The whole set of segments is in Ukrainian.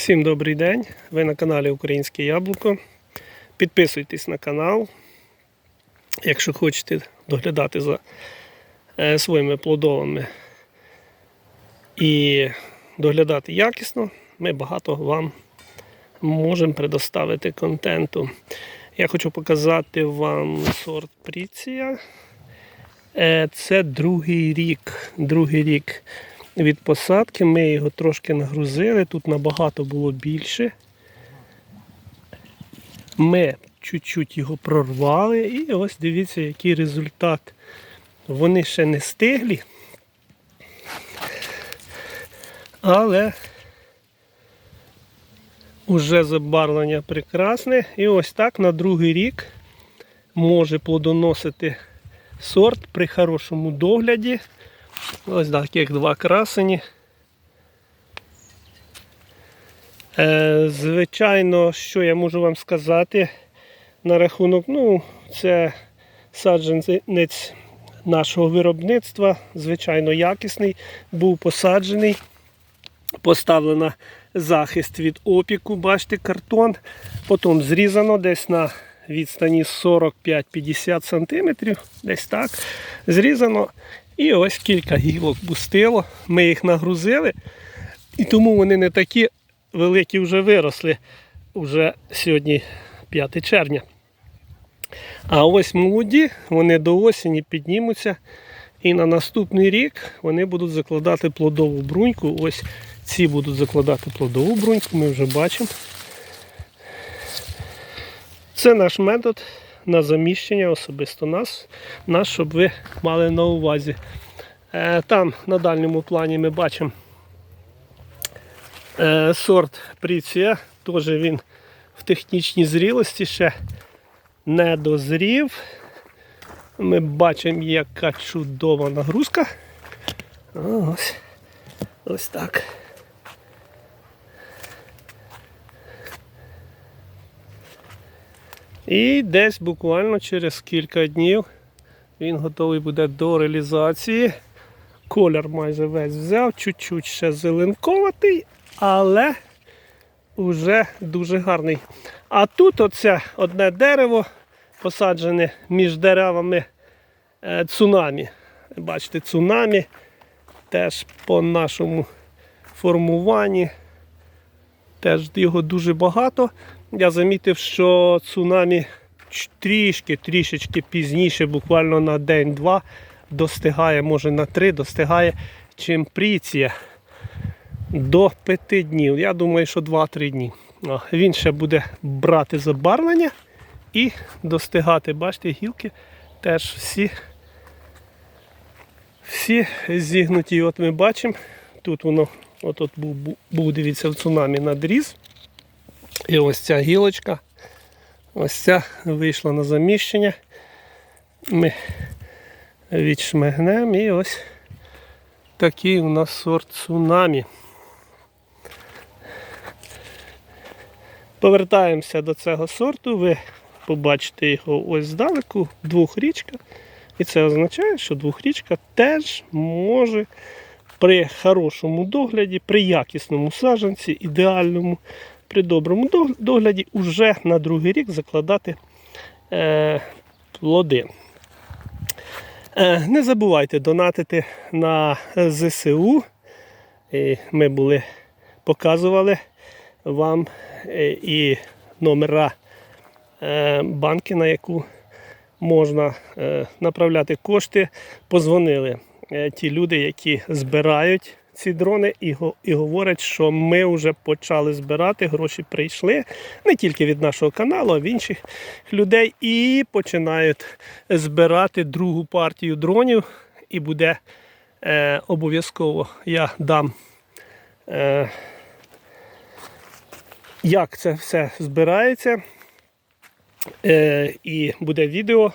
Всім добрий день! Ви на каналі Українське Яблуко. Підписуйтесь на канал. Якщо хочете доглядати за е, своїми плодовими і доглядати якісно, ми багато вам можемо предоставити контенту. Я хочу показати вам сорт Пріція. Е, Це другий рік. Другий рік від посадки. Ми його трошки нагрузили. Тут набагато було більше. Ми чуть-чуть його прорвали і ось дивіться, який результат. Вони ще не стиглі. Але уже забарвлення прекрасне. І ось так на другий рік може плодоносити сорт при хорошому догляді. Ось так, як два красені. Е, звичайно, що я можу вам сказати на рахунок, ну, це саджанець нашого виробництва, звичайно, якісний, був посаджений, поставлено захист від опіку, бачите, картон, потім зрізано десь на відстані 45-50 см, десь так, зрізано. І ось кілька гілок пустило. Ми їх нагрузили. І тому вони не такі великі вже виросли. Уже сьогодні 5 червня. А ось молоді, вони до осені піднімуться. І на наступний рік вони будуть закладати плодову бруньку. Ось ці будуть закладати плодову бруньку, ми вже бачимо. Це наш метод на заміщення особисто нас, нас, щоб ви мали на увазі. Е, Там на дальньому плані ми бачимо е, сорт Пріція. Теж він в технічній зрілості ще не дозрів. Ми бачимо, яка чудова нагрузка. Ось, ось так. І десь буквально через кілька днів він готовий буде до реалізації. Колір майже весь взяв, чуть-чуть ще зеленковатий, але вже дуже гарний. А тут оце одне дерево посаджене між деревами е, цунамі. Бачите, цунамі теж по нашому формуванні. Теж його дуже багато. Я замітив, що цунамі трішки, трішечки пізніше, буквально на день-два, достигає, може на три, достигає, чим пріція до п'яти днів. Я думаю, що 2-3 дні. Він ще буде брати забарвлення і достигати. Бачите, гілки теж всі всі зігнуті. От ми бачимо, тут воно от, от був, був, дивіться, в цунамі надріз. І ось ця гілочка, ось ця вийшла на заміщення. Ми відшмигнемо і ось такий у нас сорт цунамі. Повертаємося до цього сорту, ви побачите його ось здалеку, двохрічка. І це означає, що двохрічка теж може при хорошому догляді, при якісному саджанці, ідеальному, при доброму догляді уже на другий рік закладати е, плоди. Е, не забувайте донатити на ЗСУ. І Ми були, показували вам е, і номера е, банки, на яку можна е, направляти кошти. Позвонили ті люди, які збирають ці дрони, і, і говорять, що ми вже почали збирати, гроші прийшли не тільки від нашого каналу, а в інших людей, і починають збирати другу партію дронів. І буде е, обов'язково я дам. Е, як це все збирається. Е, і буде відео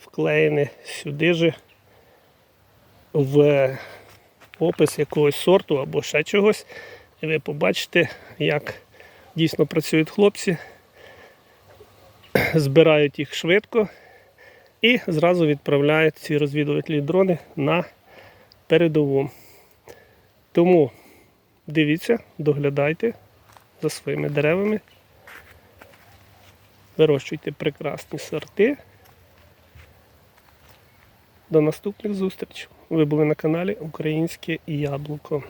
вклеєне сюди же в опис якогось сорту або ще чогось. І ви побачите, як дійсно працюють хлопці, збирають їх швидко і зразу відправляють ці розвідувальні дрони на передову. Тому дивіться, доглядайте за своїми деревами. Вирощуйте прекрасні сорти. До наступних зустріч. Ви були на каналі Українське Яблуко.